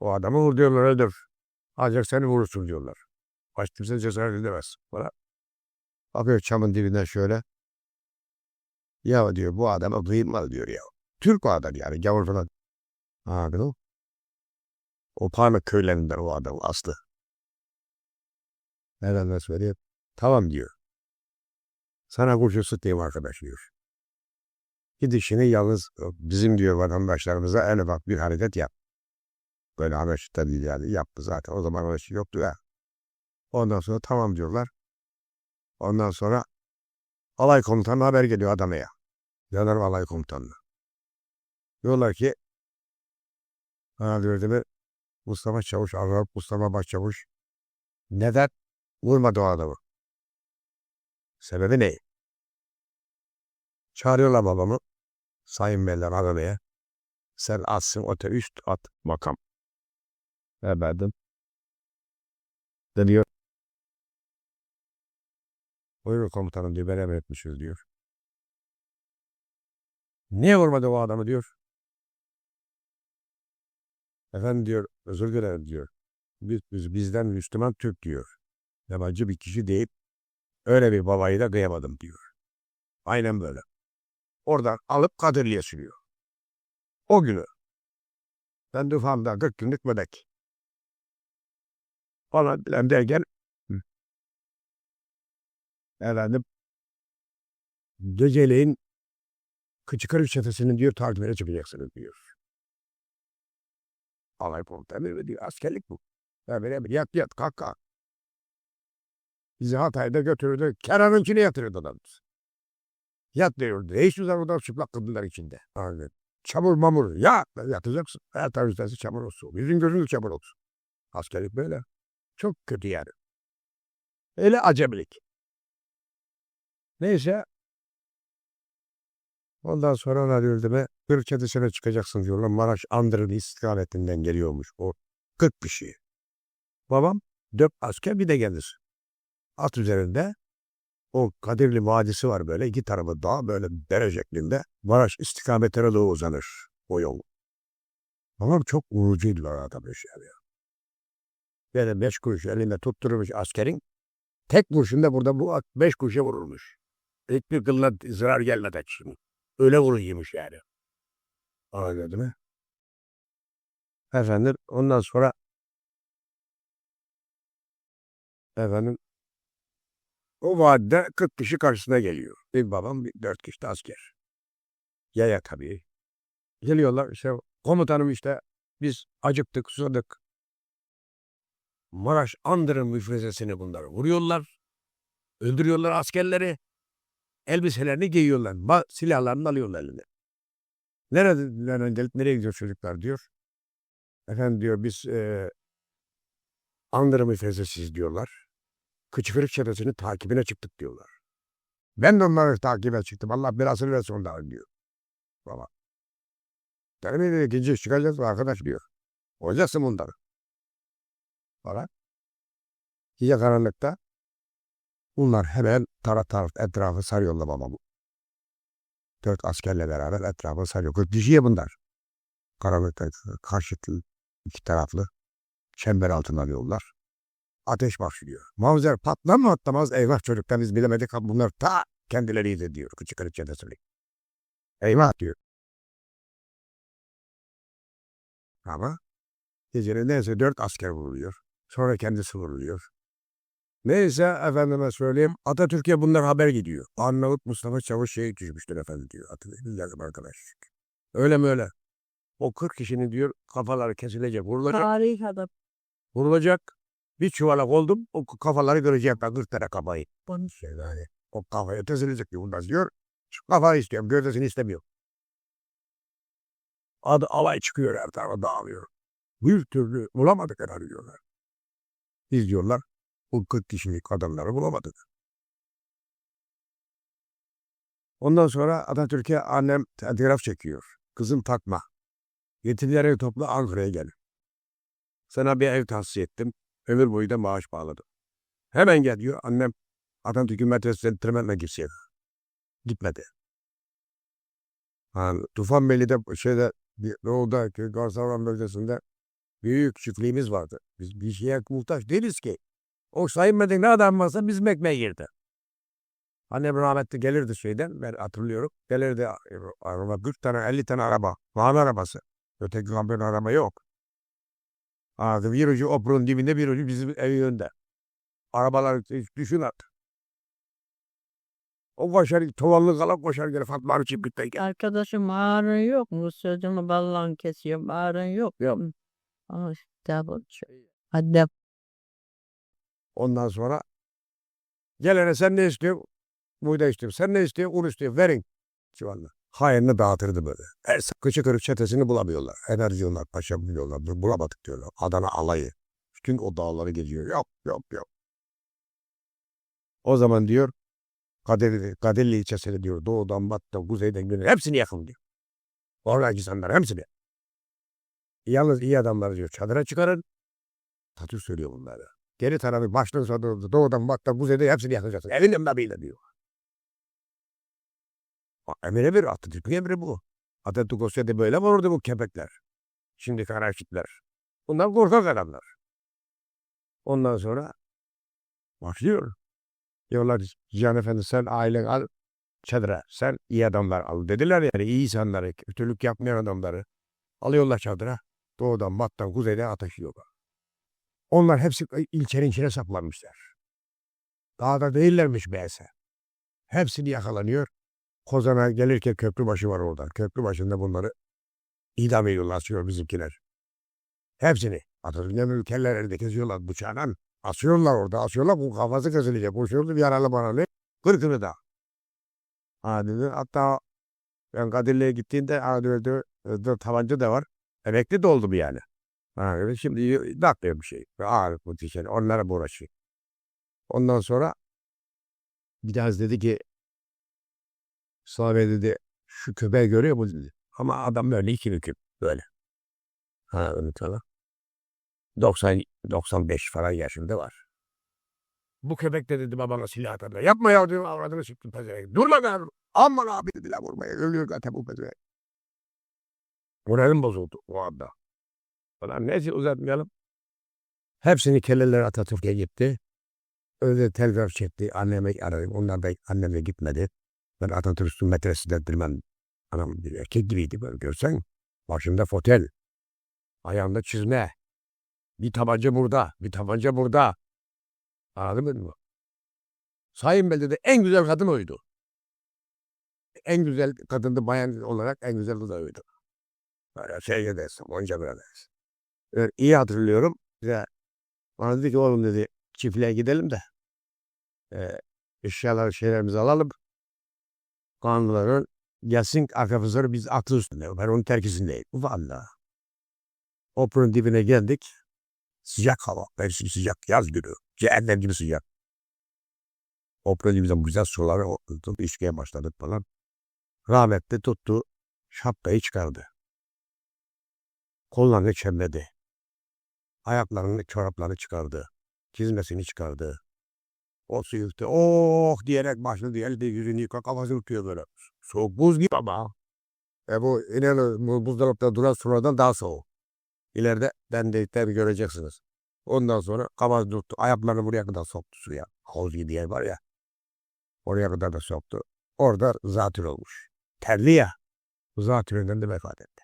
O adamı vur diyorlar öldür. Ancak seni vurursun diyorlar. Baş kimse cesaret edemez. Bana bakıyor çamın dibinden şöyle. Ya diyor bu adama kıyılmaz diyor ya. Türk o adam yani gavur falan. Ha o. O Parmak köylerinden o adam aslı. Nereden söyleyeyim? Tamam diyor. Sana kurşun sıkayım arkadaş diyor. Gidişini yalnız bizim diyor vatandaşlarımıza en ufak bir hareket yap. Böyle anlaşıkta değil yani yaptı zaten. O zaman anlaşık yoktu ya. Ondan sonra tamam diyorlar. Ondan sonra alay komutanına haber geliyor Adana'ya. Jandarma alay komutanına. Diyorlar ki bana diyor? Mustafa Çavuş, Arap Mustafa Başçavuş neden vurmadı o adamı? Sebebi ne? Çağırıyorlar babamı. Sayın Beyler Adana'ya. Sen atsın öte üst at makam. Efendim. Deniyor. Buyurun komutanım diyor. Ben emretmişiz diyor. Niye vurmadı o adamı diyor. Efendim diyor özür dilerim diyor. Biz, biz- bizden Müslüman Türk diyor. Yabancı bir kişi değil. Öyle bir babayı da kıyamadım diyor. Aynen böyle. Oradan alıp Kadirli'ye sürüyor. O günü. Ben Dufan'da 40 günlük melek. Falan filan derken efendim geceleyin Kıçıkırık çetesinin diyor takibine çıkacaksınız diyor. Alay komutanı diyor askerlik bu. Böyle bir yat yat kalk kalk. Bizi Hatay'da götürdü. Kenan'ın içine yatırıyordu adamımız. Yat diyordu. Hiçbir zaman oradan çıplak kadınlar içinde. Aynen. Çamur mamur. Ya yatacaksın. Her üstesi çamur olsun. Yüzün gözün çamur olsun. Askerlik böyle. Çok kötü yani. Öyle acemilik. Neyse. Ondan sonra ona diyordu be. Bir çetesine çıkacaksın diyorlar. Maraş Andırın istikametinden geliyormuş. O 40 kişi. Babam dört asker bir de gelir. At üzerinde o Kadirli Vadisi var böyle. iki tarafı dağ böyle dere şeklinde. Maraş istikametine doğru uzanır o yol. Babam çok vurucuydular arkadaşlar ya. Böyle beş kuruş elinde tutturmuş askerin. Tek kurşunda burada bu beş kuruşa vurulmuş. Hiçbir kılına zarar gelmeden şimdi. Öyle vuruyormuş yani. Anladın mı? Efendim ondan sonra efendim o vadide 40 kişi karşısına geliyor. Bir babam bir dört kişi de asker. Yaya tabii. Geliyorlar işte komutanım işte biz acıktık susadık. Maraş Andır'ın müfrezesini bunlar vuruyorlar. Öldürüyorlar askerleri. Elbiselerini giyiyorlar. Silahlarını alıyorlar eline. Nereden gelip nereye gidiyor çocuklar diyor. Efendim diyor biz e, Andır'ın müfrezesiyiz diyorlar. Kıçkırık çetesinin takibine çıktık diyorlar. Ben de onları takibe çıktım. Allah belasını versin onların diyor. Baba. Dedi ikinci çıkacağız arkadaş diyor. Olacaksın bunları. Falan. Gece karanlıkta bunlar hemen taraf taraf etrafı sarıyorlar babamı. Dört askerle beraber etrafı sarıyor. Kırk kişiye bunlar. Karanlıkta karşıtlı iki taraflı çember altına alıyorlar. Ateş başlıyor. Mavzer patlar mı atlamaz eyvah çocuklar biz bilemedik ama bunlar ta kendileriydi diyor küçük kırık çetesini. Eyvah diyor. Ama gecenin neyse dört asker vuruluyor. Sonra kendisi vuruluyor. Neyse efendime söyleyeyim Atatürk'e bunlar haber gidiyor. Arnavut Mustafa Çavuş şehit düşmüştür efendim diyor. Hatırlayın arkadaş. Öyle mi öyle? O 40 kişinin diyor kafaları kesilecek, vurulacak. Tarih adam. Vurulacak. Bir çuvala koldum o kafaları görecekler 40 tane kafayı. Bunu Şey yani o kafaya tezilecek diyor bundan diyor. Şu kafayı istiyorum gövdesini istemiyor. Adı alay çıkıyor her tarafa dağılıyor. Bir türlü bulamadık herhalde diyorlar. Biz diyorlar o 40 kişilik adamları bulamadık. Ondan sonra Atatürk'e annem telgraf çekiyor. Kızım Fatma. Yetimleri topla Ankara'ya gel. Sana bir ev tahsis ettim. Ömür boyu da maaş bağladım. Hemen gel diyor. Annem Atatürk'ün medresesine tırmanma gitsin. Gitmedi. Ha, Tufanbeyli'de şeyde bir doğuda Garsavran bölgesinde Büyük çiftliğimiz vardı. Biz bir şeye muhtaç değiliz ki. O sayınmadık ne adam varsa bizim ekmeğe girdi. Annem rahmetli gelirdi şeyden ben hatırlıyorum. Gelirdi araba 40 tane 50 tane araba. Van arabası. Öteki kamyon araba yok. Anladım. Bir ucu oprun dibinde bir ucu bizim evin önünde. Arabalar hiç düşün artık. O koşar, tuvallı kala koşar gene Fatma Arı çiftlikteyken. Arkadaşım ağrın yok mu? Sözümü ballan kesiyorum. Ağrın yok. Yok. Ama şey. Hadi Ondan sonra gelene sen ne istiyorsun? Buğday istiyorum. Sen ne istiyorsun? Un istiyorum. Verin. Civanla. Hayenini dağıtırdı böyle. Her kıçı kırık çetesini bulamıyorlar. Enerji diyorlar, paşa diyorlar. Bulamadık diyorlar. Adana alayı. Bütün o dağları geziyor. Yok yok yok. O zaman diyor Kadir, Kadirli ilçesini diyor doğudan batıdan kuzeyden güney hepsini yakın diyor. Oradaki insanlar hepsini. Yalnız iyi adamlar diyor çadıra çıkarın. Tatür söylüyor bunları. Geri tarafı baştan sona doğudan batıdan kuzeyden hepsini yakacaksın. Evin emriyle diyor. Emre bir Atatürk'ün emri bu. Atatürk olsaydı böyle mi olurdu bu kepekler? Şimdi anarşistler. Bunlar korkak adamlar. Ondan sonra başlıyor. Diyorlar Cihan Efendi sen ailen al çadıra. Sen iyi adamlar al dediler yani iyi insanları, kötülük yapmayan adamları. Alıyorlar çadıra. Doğudan, battan, kuzeyden ateşliyorlar. Onlar hepsi ilçenin içine saplanmışlar. Dağda değillermiş meğerse. Hepsini yakalanıyor. Kozan'a gelirken köprü başı var orada. Köprü başında bunları idam ediyorlar, asıyor bizimkiler. Hepsini. Atatürk'ün ülkeler elinde kesiyorlar bıçağla. Asıyorlar orada, asıyorlar. Bu kafası kesilecek. Koşuyordu bir yaralı banalı. Kırkını da. Ha dedi. Hatta ben Kadirli'ye gittiğimde ha dedi, dedi, tabanca da var. Emekli de oldum yani. Ha, şimdi dakmıyor bir şey. Ağırlık bu dişleri. Onlara bu uğraşıyor. Ondan sonra bir tanesi dedi ki Sami dedi şu köpeği görüyor mu dedi. Ama adam böyle iki büküm böyle. Ha öyle falan. 90 95 falan yaşında var. Bu köpek de dedi babana silah atarlar. Yapma ya dedim avradını sıktım pezevenk. Dur lan abi. Aman abi dediler vurmaya. Ölüyor zaten bu pezevenk. Moralim bozuldu o anda. Falan neyse uzatmayalım. Hepsini kelleler Atatürk'e gitti. Öyle telgraf çekti. Anneme aradım. Onlar da anneme gitmedi. Ben Atatürk'ün metresinde bilmem. Anam bir erkek gibiydi böyle görsen. Başında fotel. Ayağında çizme. Bir tabanca burada. Bir tabanca burada. Anladın mı? Sayın Beledi'de en güzel kadın oydu. En güzel kadındı bayan olarak en güzel kız oydu. Böyle şey edersin. Onca bir edersin. Evet, iyi hatırlıyorum. Bize bana dedi ki oğlum dedi çiftliğe gidelim de e, eşyaları şeylerimizi alalım. Kanunları gelsin arkamızları biz aklı üstünde. Ben onun terkisindeyim. Valla. Oprah'ın dibine geldik. Sıcak hava. Mevsim sıcak. Yaz günü. Cehennem gibi sıcak. Oprah dibimizden güzel suları tuttu. içmeye başladık falan. Rahmetli tuttu. Şapkayı çıkardı. Kollarını çemledi. Ayaklarını, çoraplarını çıkardı. Çizmesini çıkardı. O su yıktı. Oh diyerek başladı. Elde yüzünü yıka kafasını tutuyor böyle. Soğuk buz gibi ama. E bu inan bu buzdolapta duran sulardan daha soğuk. İleride dendiklerini göreceksiniz. Ondan sonra kafasını tuttu. Ayaklarını buraya kadar soktu suya. Havuz gibi yer var ya. Oraya kadar da soktu. Orada zatür olmuş. Terli ya. Zatüründen de vefat etti.